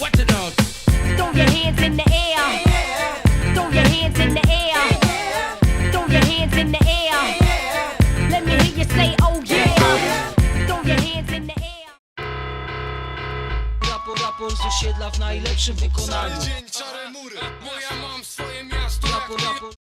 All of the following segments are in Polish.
Watch it now. Throw your hands in the air. Throw your hands in the air. Throw your hands in the air. Let me hear you say, oh yeah. Throw your hands in the air. Rapor, rapor z osiedla w najlepszym wykonaniu Dzień czarę mury, bo ja mam swoje miasto. Rapor, rapor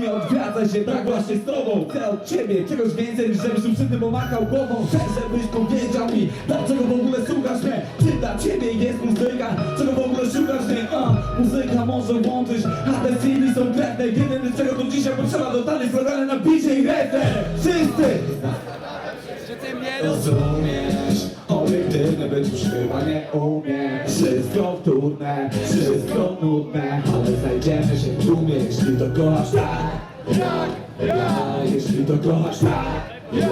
Nie odwracaj się tak właśnie z tobą. Chcę od ciebie czegoś więcej niż żebyś przy tym pomachał głową. Chcę żebyś powiedział mi Dlaczego w ogóle słuchasz mnie? Czy dla ciebie jest muzyka? Czego w ogóle szukasz mnie? A, Muzyka może łączyć A te CD są krewne. Jedyne czego tu dzisiaj potrzeba To tanie składane na bicie i refren Wszyscy! Rozumiesz, obiektywny być już chyba nie umiesz Wszystko wtórne, wszystko nudne Ale znajdziemy się w tłumie, jeśli to kochasz tak. Jak? Ja, jeśli to kochasz tak. Jak?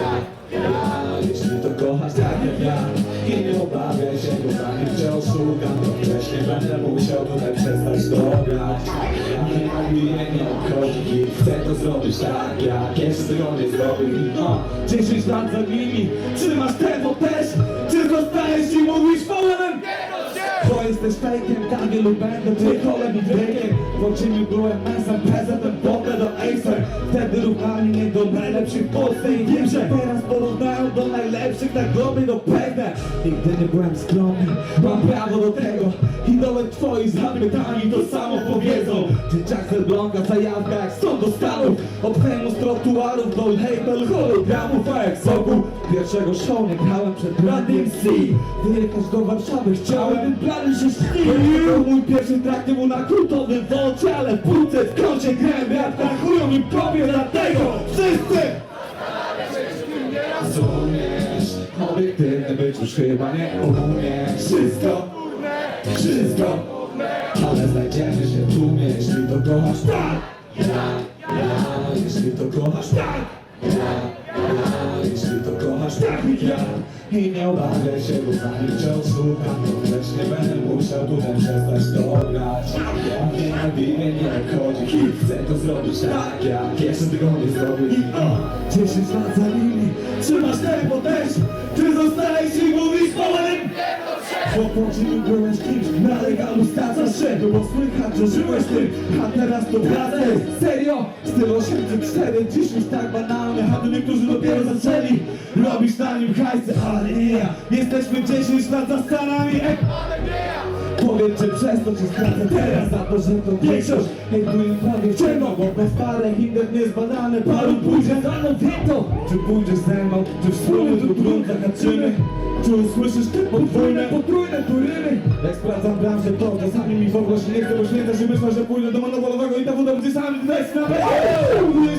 Ja, jeśli to kochasz tak jak ja. I nie obawiaj się, bo zanim cię oszukam. To wcześniej będę musiał tutaj przestać to grać Nie mnie nie obchodzi. Chcę to zrobić tak jak jeszcze tego nie zrobił no, 10 lat za nimi, czy masz tempo też? Czy zostajesz i mówisz połowem? Bo jesteś fejkiem, tak wielu będę trójkolem i W cieniu byłem mesem, prezentem, potem do Acer. Wtedy równali mnie do najlepszych w Polsce I wiem, że teraz porównają do najlepszych na globie, no pewne. Nigdy nie byłem skromny, mam prawo do tego. Idole twoi zapytani to samo powiedzą. Dzieciak z Elbląga, zajawka jak stąd do Stanów? Od fejmu z trotuarów do label hologramów A jak soku pierwszego show nie przed radiem C. Wyjechać do Warszawy chciałem, ten plan się śni. To mój pierwszy trakt nie był na kultowym wocie Ale w półce w kącie grałem rap na chują im kopię Dlatego. Wszyscy! Rozumiesz, obiektywny być już chyba nie umiesz. Wszystko, wszystko Ale znajdziemy się tłumie, jeśli to kochasz tak Ja, ja, jeśli to kochasz tak Ja, kochasz tak ja I nie obawiaj się, bo zanim cię oszukam To wreszcie będę musiał tutaj przestać to grać chcę to zrobić tak jak jeszcze tego nie zrobił. I o, 10 lat za nimi. Trzymasz tempo też. Ty zostajesz i mówisz powolem bo poczynił byłeś kimś na legalu stacasz się Było słychać, że żyłeś tym, a teraz to jest. Serio? Styl 804, dziś już tak banalny A niektórzy dopiero zaczęli Robisz na nim hajsy, ale nie ja. Jesteśmy 10 lat za Stanami, ek Powiedz, czy przez to cię stracę teraz Za to, że to większość hejtuje prawie ciemno Bo bez parek innych niezbadane Paru pójdzie za mną, wiem to. Czy pójdziesz ze mną, czy wspólnie tu grunt zahaczymy Czy usłyszysz te podwójne, potrójne turyny? Jak sprawdzam branżę, to czasami mi w ogóle się nie chce Bo święta się myślę, że pójdę do monopolowego I ta woda będzie sami snapę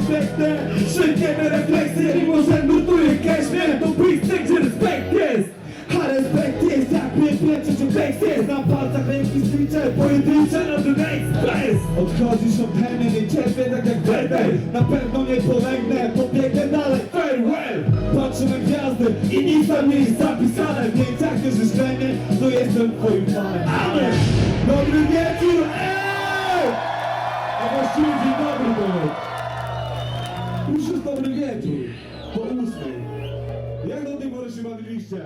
Respekt, szybkie te refleksje Mimo, że nurtuje pojedyncze na the Odchodzisz od mnie, nie cierpię tak jak Werder Na pewno nie polegnę, pobiegnę dalej, farewell! Patrzę na gwiazdy i nic tam nie jest zapisane. Więc jak nie życzenie, to jestem twoim fanem! Dobry wieczór, ej! A właściwie dzień dobry był. Już jest dobry wieczór, po ósmej. Jak do tej pory się bawiliście?